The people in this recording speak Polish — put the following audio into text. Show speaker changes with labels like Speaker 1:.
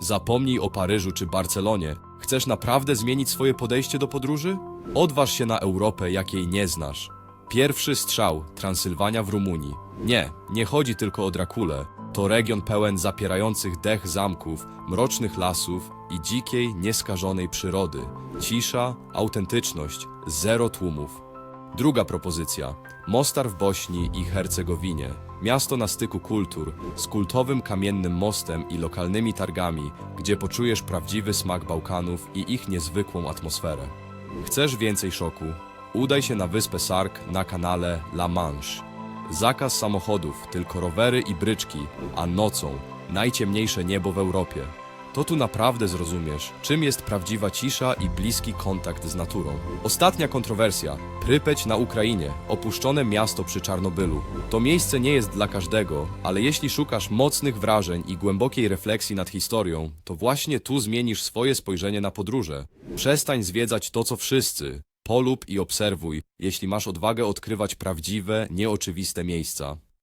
Speaker 1: Zapomnij o Paryżu czy Barcelonie. Chcesz naprawdę zmienić swoje podejście do podróży? Odważ się na Europę, jakiej nie znasz. Pierwszy strzał Transylwania w Rumunii. Nie, nie chodzi tylko o Drakulę. To region pełen zapierających dech zamków, mrocznych lasów i dzikiej, nieskażonej przyrody. Cisza, autentyczność, zero tłumów. Druga propozycja. Mostar w Bośni i Hercegowinie. Miasto na styku kultur, z kultowym kamiennym mostem i lokalnymi targami, gdzie poczujesz prawdziwy smak Bałkanów i ich niezwykłą atmosferę. Chcesz więcej szoku? Udaj się na wyspę Sark na kanale La Manche. Zakaz samochodów, tylko rowery i bryczki, a nocą najciemniejsze niebo w Europie. To tu naprawdę zrozumiesz, czym jest prawdziwa cisza i bliski kontakt z naturą. Ostatnia kontrowersja. Prypeć na Ukrainie, opuszczone miasto przy Czarnobylu. To miejsce nie jest dla każdego, ale jeśli szukasz mocnych wrażeń i głębokiej refleksji nad historią, to właśnie tu zmienisz swoje spojrzenie na podróże. Przestań zwiedzać to, co wszyscy. Polub i obserwuj, jeśli masz odwagę odkrywać prawdziwe, nieoczywiste miejsca.